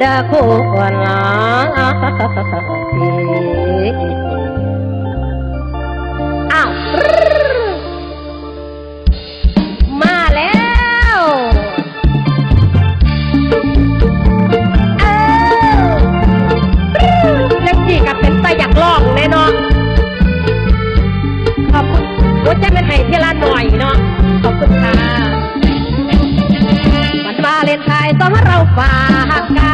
da ko wala นขายต้องเราฝากกัน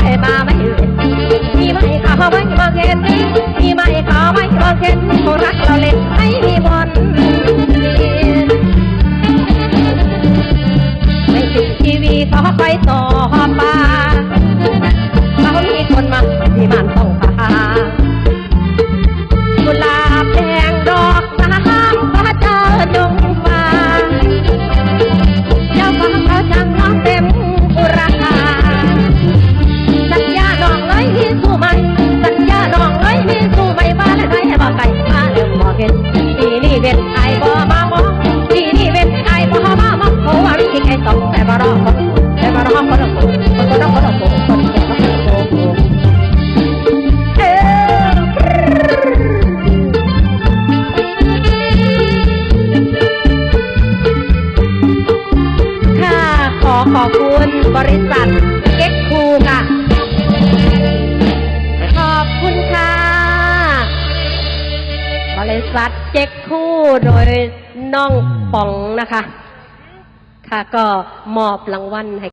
ได้ตาไม่เอ่ยมีไม่ขาเราะไม่บองเห็นมีไม่ขาไว้บางเห็นคนรักเราเล่นไม่มีบอลไม่ติดทีวีขอไป ขอขอบคุณบริษัทเก็กคูค่ะ ขอบคุณค่ะ บริษัทเจ็กคู่โดยน้องป๋องนะคะ ค่ะก็มอบรางวัลให้